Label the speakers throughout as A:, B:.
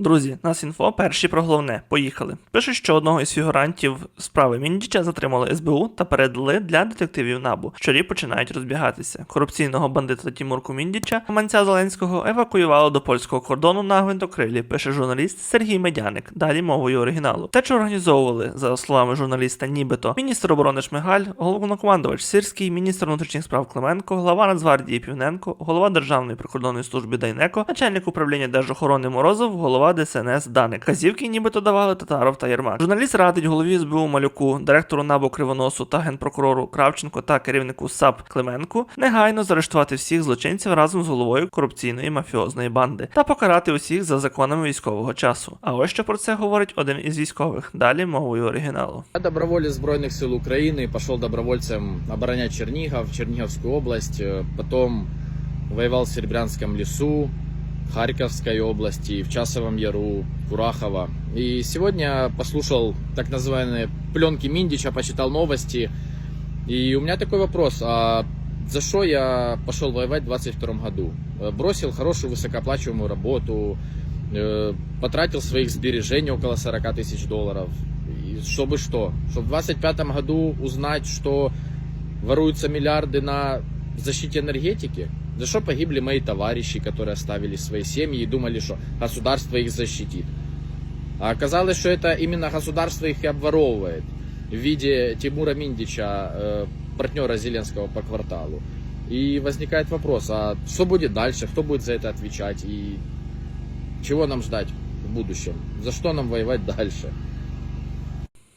A: Друзі, нас інфо перші про головне. Поїхали. Пишуть, що одного із фігурантів справи Міндіча затримали СБУ та передали для детективів НАБУ. Щорі починають розбігатися. Корупційного бандита Тімурку Міндіча, манця Зеленського, евакуювали до польського кордону на гвинтокрилі, пише журналіст Сергій Медяник. Далі мовою оригіналу. Те, що організовували, за словами журналіста, нібито міністр оборони Шмигаль, головнокомандувач Сирський, міністр внутрішніх справ Клименко, глава Нацгвардії Півненко, голова Державної прикордонної служби Дайнеко, начальник управління Держохорони Морозов, голова ДСНС Даник. Казівки нібито давали Татаров та Єрмак. Журналіст радить голові СБУ Малюку, директору НАБУ Кривоносу та генпрокурору Кравченко та керівнику САП Клименку негайно заарештувати всіх злочинців разом з головою корупційної мафіозної банди та покарати усіх за законами військового часу. А ось що про це говорить один із військових. Далі мовою оригіналу.
B: Я доброволец Збройных сил Украины, пошел добровольцем оборонять Чернигов, Черниговскую область, э, потом воевал в Серебрянском лесу, Харьковской области, в Часовом Яру, Курахово. И сегодня послушал так называемые пленки Миндича, почитал новости. И у меня такой вопрос, а за что я пошел воевать в 22 году? Э, Бросил хорошую высокооплачиваемую работу, э, потратил своих сбережений около 40 тысяч долларов. И чтобы что? Чтобы в 25 году узнать, что воруются миллиарды на защите энергетики? За что погибли мои товарищи, которые оставили свои семьи и думали, что государство их защитит? А оказалось, что это именно государство их и обворовывает в виде Тимура Миндича, э, партнера Зеленского по кварталу. И возникает вопрос, а что будет дальше, кто будет за это отвечать и чего нам ждать в будущем? За что нам воевать дальше?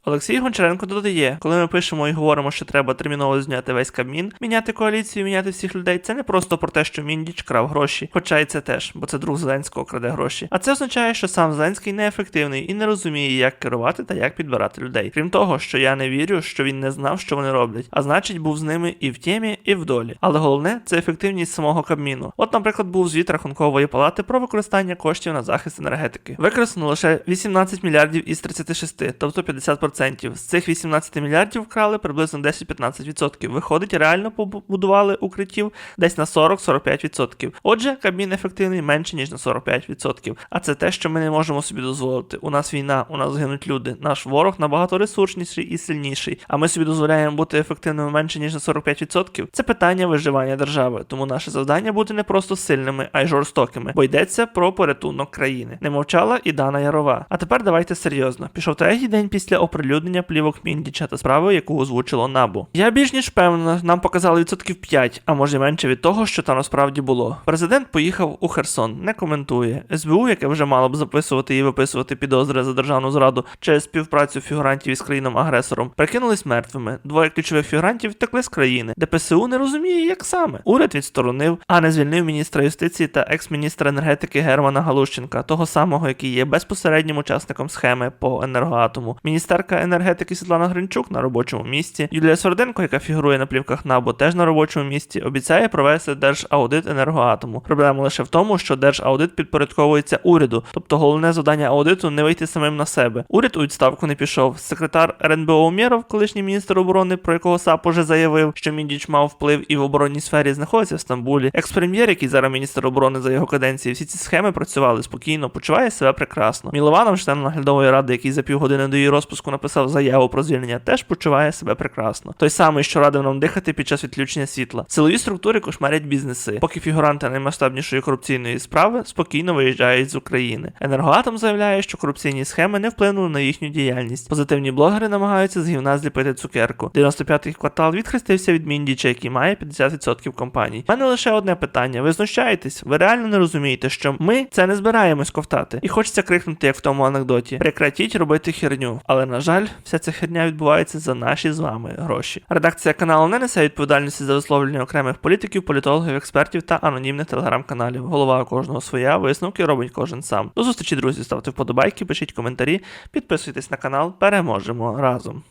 A: Олексій Гончаренко додає, коли ми пишемо і говоримо, що треба терміново зняти весь Кабмін, міняти коаліцію, міняти всіх людей, це не просто про те, що Міндіч крав гроші, хоча і це теж, бо це друг Зеленського краде гроші. А це означає, що сам Зеленський неефективний і не розуміє, як керувати та як підбирати людей. Крім того, що я не вірю, що він не знав, що вони роблять, а значить, був з ними і в темі, і в долі. Але головне це ефективність самого Кабміну. От, наприклад, був звіт рахункової палати про використання коштів на захист енергетики. Використано лише 18 мільярдів із 36, тобто 50%. З цих 18 мільярдів вкрали приблизно 10-15%. Виходить, реально побудували укриттів десь на 40-45%. Отже, Кабмін ефективний менше ніж на 45%. А це те, що ми не можемо собі дозволити. У нас війна, у нас гинуть люди. Наш ворог набагато ресурсніший і сильніший. А ми собі дозволяємо бути ефективними менше ніж на 45%. Це питання виживання держави. Тому наше завдання бути не просто сильними, а й жорстокими, бо йдеться про порятунок країни. Не мовчала і Дана Ярова. А тепер давайте серйозно. Пішов третій день після оприлюднення плівок Міндіча та справи, яку озвучило набу. Я більш ніж певна, нам показали відсотків 5, а може менше від того, що там насправді було. Президент поїхав у Херсон, не коментує. СБУ, яке вже мало б записувати і виписувати підозри за державну зраду через співпрацю фігурантів із країном-агресором, прикинулись мертвими. Двоє ключових фігурантів втекли з країни, де ПСУ не розуміє, як саме. Уряд відсторонив, а не звільнив міністра юстиції та екс-міністра енергетики Германа Галущенка, того самого, який є безпосереднім учасником схеми по енергоатому. Міністерка енергетики Світлана Гринчук на робочому місці. Юлія Сверденко, яка фігурує на плівках НАБУ, теж на робочому місці, обіцяє провести держаудит енергоатому. Проблема лише в тому, що держаудит підпорядковується уряду, тобто головне завдання аудиту не вийти самим на себе. Уряд у відставку не пішов. Секретар РНБО Умєров, колишній міністр оборони, про якого САП уже заявив, що Міндіч мав вплив і в оборонній сфері знаходиться в Стамбулі. Екс-прем'єр, який зараз міністр оборони за його каденції, всі ці схеми працювали спокійно, почуває себе прекрасно. Мілованов, член наглядової ради, який за півгодини до її розпуску написав заяву про звільнення, теж почуває себе прекрасно. Той самий, що радив нам дихати під час відключення світла. Силові структури кошмарять бізнеси, поки фігуранти наймасштабнішої корупційної справи спокійно виїжджають з України. Енергоатом заявляє, що корупційні схеми не вплинули на їхню діяльність. Позитивні блогери намагаються з гівна зліпити цукерку. 95-й квартал відхрестився від Міндіча, який має 50% компаній. У мене лише одне питання: ви знущаєтесь? Ви реально не розумієте, що ми це не збираємось ковтати. І хочеться крикнути, як в тому анекдоті: прекратіть робити херню. Але на жаль, вся ця херня відбувається за наші з вами гроші. Редакція каналу не несе відповідальності за висловлення окремих політиків, політологів, експертів та анонімних телеграм-каналів. Голова кожного своя, висновки робить кожен сам. До зустрічі, друзі, ставте вподобайки, пишіть коментарі, підписуйтесь на канал, переможемо разом.